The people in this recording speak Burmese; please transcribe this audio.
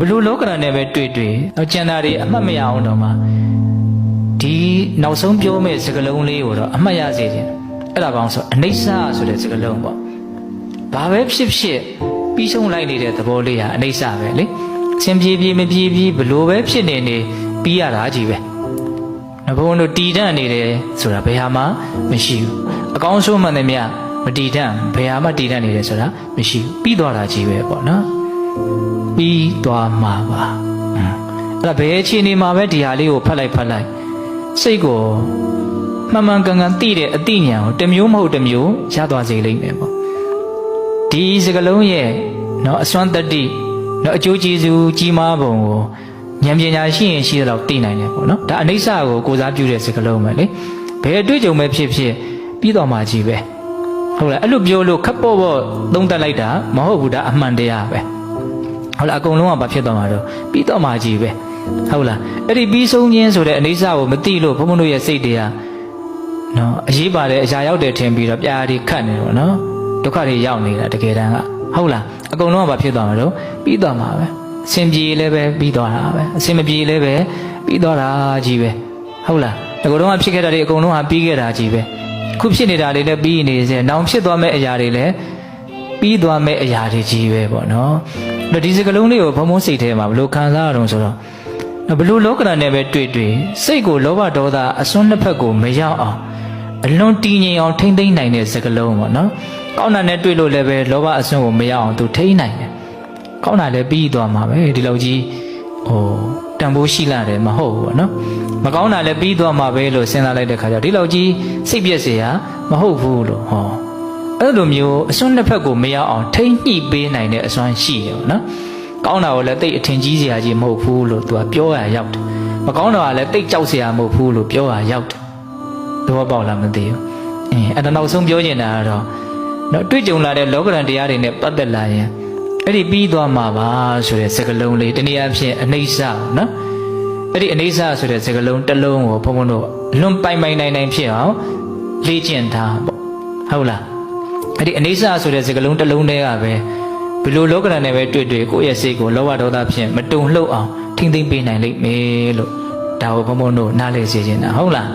ဘလို့လောကရန်နဲ့ပဲတွေ့တွေ့တော့ကျန်တာတွေအမှတ်မရအောင်တော့မှဒီနောက်ဆုံးပြောမယ့်စကားလုံးလေးကိုတော့အမှတ်ရစေခြင်းအဲ့ဒါဘာလို့ဆိုအနိစ္စဆိုတဲ့စကားလုံးပေါ့ဘာပဲဖြစ်ဖြစ်ပြီးဆုံးလိုက်နေတဲ့သဘောလေးဟာအနိစ္စပဲလေအချင်းပြေးပြေးမပြေးပြေးဘလို့ပဲဖြစ်နေနေပြီးရတာကြီးပဲနဘုံတို့တည်တံ့နေတယ်ဆိုတာဘယ်ဟာမှမရှိဘူးအကောင်းဆုံးမှန်တယ်မြမတည်တံ့ဘယ်ဟာမှတည်တံ့နေတယ်ဆိုတာမရှိဘူးပြီးသွားတာကြီးပဲပေါ့နော် ပြီးသွားမှာပါอืมအဲ့ဒါဘယ်အခြေအနေမှာပဲဒီဟာလေးကိုဖတ်လိုက်ဖတ်လိုက်စိတ်ကိုမှန်မှန်ကန်ကန်သိတဲ့အသိဉာဏ်ကိုတစ်မျိုးမဟုတ်တစ်မျိုးရသွားစေလိမ့်မယ်ပေါ့ဒီစကလုံးရဲ့เนาะအစွမ်းတတ္တိเนาะအကျိုးကျေးဇူးကြီးမားပုံကိုဉာဏ်ပညာရှိရင်ရှိတော့သိနိုင်တယ်ပေါ့နော်ဒါအနိစ္စကိုကိုစားပြုတဲ့စကလုံးပဲလေဘယ်အတွေ့အကြုံပဲဖြစ်ဖြစ်ပြီးတော့မှကြီးပဲဟုတ်လားအဲ့လိုပြောလို့ခပ်ပေါ့ပေါ့သုံးသပ်လိုက်တာမဟုတ်ဘူးဒါအမှန်တရားပဲ ဟုတ်လားအကုန်လုံးကဘာဖြစ်သွားမှာတော့ပြီးတော့မှကြီးပဲဟုတ်လားအဲ့ဒီပြီးဆုံးခြင်းဆိုတဲ့အနေစာကိုမသိလို့ဘုန်းဘုန်းတို့ရဲ့စိတ်တွေကနော်အရေးပါတဲ့အရာရောက်တယ်ထင်ပြီးတော့ပြားတွေခတ်နေတော့နော်ဒုက္ခတွေရောက်နေတာတကယ်တမ်းကဟုတ်လားအကုန်လုံးကဘာဖြစ်သွားမှာတော့ပြီးသွားမှာပဲအစင်ပြေလည်းပဲပြီးသွားတာပဲအစင်မပြေလည်းပဲပြီးသွားတာကြီးပဲဟုတ်လားအကုန်လုံးကဖြစ်ခဲ့တာတွေအကုန်လုံးကပြီးခဲ့တာကြီးပဲခုဖြစ်နေတာတွေလည်းပြီးနေစေနောင်ဖြစ်သွားမယ့်အရာတွေလည်းပြီးသွားမဲ့အရာတွေကြီးပဲပေါ့နော်အဲ့ တော့ဒီစကလုံးလေးကိုဘုံဘုံစိတ်ထဲမှာဘလို့ခံစားရအောင်ဆိုတော့ဘလို့လောကရန်နဲ့ပဲတွေ့တွေ့စိတ်ကိုလောဘဒေါသအစွန်းနှစ်ဖက်ကိုမရောက်အောင်အလွန်တည်ငြိမ်အောင်ထိမ့်သိမ့်နိုင်တဲ့စကလုံးပေါ့နော်ကောင်းတာနဲ့တွေ့လို့လည်းပဲလောဘအစွန်းကိုမရောက်အောင်သူထိမ့်နိုင်တယ်ကောင်းတာလည်းပြီးသွားမှာပဲဒီလောက်ကြီးဟိုတန်ဖိုးရှိလာတယ်မဟုတ်ဘူးပေါ့နော်မကောင်းတာလည်းပြီးသွားမှာပဲလို့စဉ်းစားလိုက်တဲ့ခါကျတော့ဒီလောက်ကြီးစိတ်ပြည့်စရာမဟုတ်ဘူးလို့ဟော အဲ့လိုမျိုးအစွမ်းတစ်ဖက်ကိုမရောက်အောင်ထိမ့်ညှိပေးနိုင်တဲ့အစွမ်းရှိတယ်ပေါ့နော်။ကောင်းတာကိုလည်းတိတ်အထင်ကြီးစရာကြီးမဟုတ်ဘူးလို့သူကပြောရရောက်တယ်။မကောင်းတာကလည်းတိတ်ကြောက်စရာမဟုတ်ဘူးလို့ပြောရရောက်တယ်။သဘောပေါက်လားမသိဘူး။အင်းအဲ့ဒါနောက်ဆုံးပြောချင်တာကတော့နော်တွေ့ကြုံလာတဲ့လောကရန်တရားတွေနဲ့ပတ်သက်လာရင်အဲ့ဒီပြီးသွားမှာပါဆိုတဲ့စကားလုံးလေးတနည်းအားဖြင့်အနိစ္စပေါ့နော်။အဲ့ဒီအနိစ္စဆိုတဲ့စကားလုံးတစ်လုံးကိုဘုံဘုံတို့လွန်ပိုင်ပိုင်နိုင်နိုင်ဖြစ်အောင်လေ့ကျင့်ထားပေါ့။ဟုတ်လား။ အဲ့ဒီအနေစာဆိုတဲ့စကားလုံးတစ်လုံးတည်းကပဲဘယ်လိုလောကရန်နဲ့ပဲတွေ့တွေ့ကိုယ့်ရဲ့စိတ်ကိုလောဘဒေါသဖြင့်မတုံ့လှုပ်အောင်ထိမ့်သိမ့်ပေးနိုင်လိမ့်မယ်လို့ဒါကိုဘုံဘုံတို့နားလည်စေချင်တာဟုတ်လား